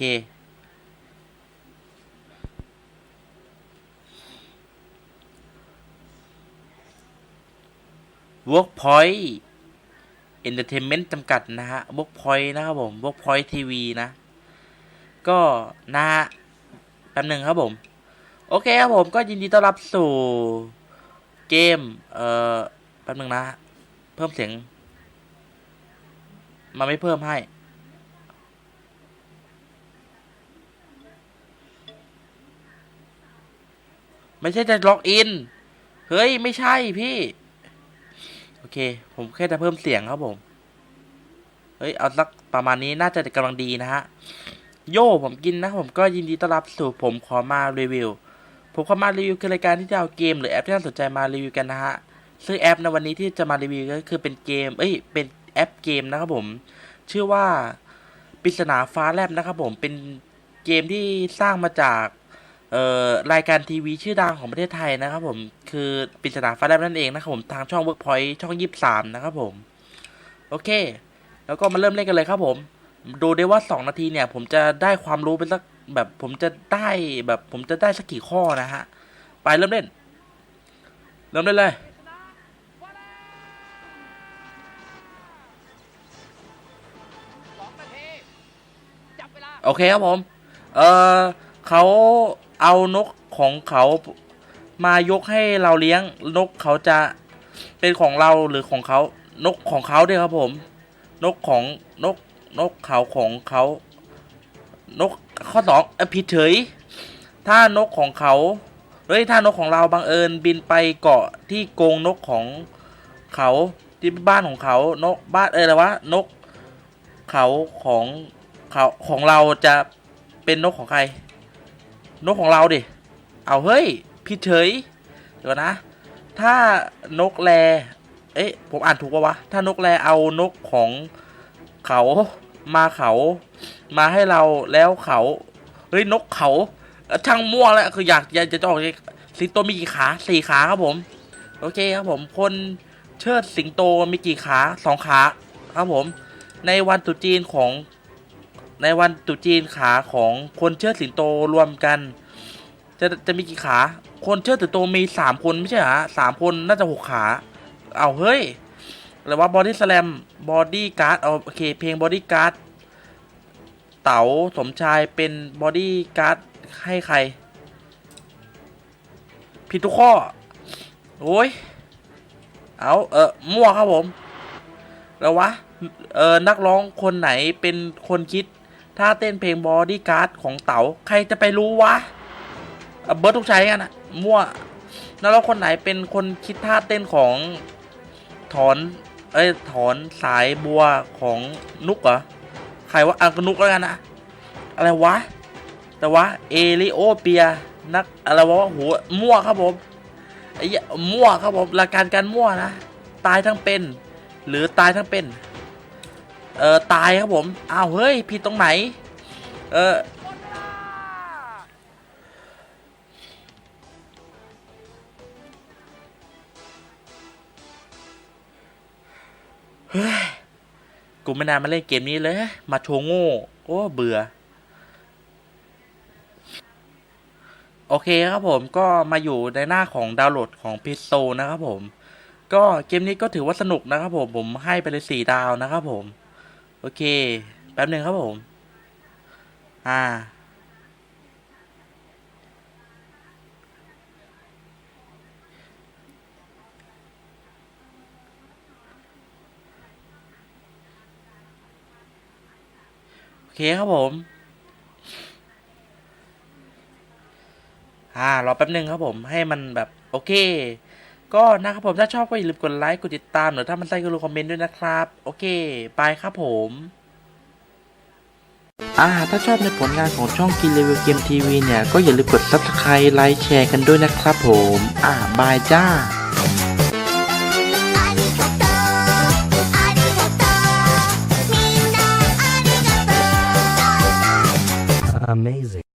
เควิร์กพอยต์เอนเตอร์เทนเมนต์จำกัดนะฮะเวิร์กพอยต์นะครับผมเวิร์กพอยต์ทีวีนะ ก็นะแป๊บหนึ่งครับผม โอเคครับผมก็ยินดีต้อนรับสู่เกม เอ่อแป๊บหนึ่งนะ เพิ่มเสียงมาไม่เพิ่มให้ ไม่ใช่จะล็อกอิน เฮ้ย ไม่ใช่พี่ โอเค ผมแค่จะเพิ่มเสียงครับผม เฮ้ย เอาสักประมาณนี้น่าจะกำลังดีนะฮะ โย่ผมกินนะ ผมก็ยินดีต้อนรับสู่ผมขอมารีวิว ผมขอมารีวิวคือรายการที่จะเอาเกมหรือแอปที่น่าสนใจมารีวิวกันนะฮะ ซึ่งแอปในวันนี้ที่จะมารีวิวก็คือเป็นเกม เอ้ย เป็นแอปเกมนะครับผม ชื่อว่าปริศนาฟ้าแลบนะครับผม เป็นเกมที่สร้างมาจาก รายการทีวีชื่อดังของประเทศไทยนะครับผมคือปริศนาฟ้าแลบนั่นเองนะครับผมทางช่อง Workpoint ช่อง 23 นะครับผม โอเค แล้วก็มาเริ่มเล่นกันเลยครับผม ดูได้ว่า 2 นาทีเนี่ย ผมจะได้ความรู้เป็นสักแบบผมจะได้แบบผมจะได้สักกี่ข้อนะฮะ ไปเริ่มเล่น เริ่มเล่นเลยโอเคครับผม เออเขา เอานกของเขามายกให้เราเลี้ยงนกเขาจะเป็นของเราหรือของเขานกของเขาด้วยครับผม นกของนกนกเขาของเขา นกข้อสองอผิดเฉย ถ้านกของเขาเฮ้ยถ้านกของเราบังเอิญบินไปเกาะที่กรงนกของเขาที่บ้านของเขา นกบ้านเอออะไรวะนกเขาของเขาของเราจะเป็นนกของใคร นกของเราดิ เอาเฮ้ยผิดเฉยเดี๋ยวนะ ถ้านกแล เอ๊ะ ผมอ่านถูกปะวะ ถ้านกแลเอานกของเขามาเขา มาให้เราแล้วเขา เฮ้ย นกเขาช่างมั่วแล้วคืออยากอยากจะออกสิงโตมีกี่ขาสี่ขาครับผม โอเคครับผม คนเชิดสิงโตมีกี่ขาสองขาครับผม ในวันตรุษจีนของ ในวันตุจีนขาของคนเชิดสิงโตรวมกัน จะจะมีกี่ขา คนเชิดสิงโตมีสามคนไม่ใช่เหรอสามคนน่าจะหกขา เอาเฮ้ยอะไรว่าบอดี้สแลมบอดี้การ์ดเอาโอเค เพลงบอดี้การ์ดเต๋าสมชายเป็นบอดี้การ์ดให้ใคร ผิดทุกข้อ โอ้ย เอาเออมั่วครับผม แล้ววะ เออนักร้องคนไหนเป็นคนคิด ท่าเต้นเพลงบอดี้การ์ดของเต๋าใครจะไปรู้วะเบิร์ดทุกใช้กันนะมั่วนักร้องคนไหนเป็นคนคิดท่าเต้นของถอน เอ้ยถอนสายบัวของนุกเหรอใครวะอะก็นุกแล้วกันนะอะไรวะ แต่ว่าเอลิโอเปียนักอะไรวะหัวมั่วครับผมไอ้เหี้ยมั่วครับผมรายการการมั่วนะ ตายทั้งเป็น หรือตายทั้งเป็น เออตายครับผม อ้าวเฮ้ยผิดตรงไหน เออกูไม่นานมาเล่นเกมนี้เลย มาโชว์โง่ โอ้ เบื่อ โอเคครับผมก็มาอยู่ในหน้าของดาวน์โหลดของพิโซนะครับผม ก็เกมนี้ก็ถือว่าสนุกนะครับผม ผมให้ไปเลยสี่ดาวนะครับผม โอเค แป๊บหนึ่งครับผม อ่า โอเคครับผม อ่ารอแป๊บหนึ่งครับผม ให้มันแบบ โอเค ก็นะครับผมถ้าชอบก็อย่าลืมกดไลค์กดติดตามหรือถ้ามันใจก็ลงคอมเมนต์ด้วยนะครับ โอเคบายครับผมอ่าถ้าชอบในผลงานของช่องกินรีวิวเกมทีวีเนี่ย ก็อย่าลืมกด subscribe ไลค์แชร์กันด้วยนะครับผม อ่าบายจ้า Amazing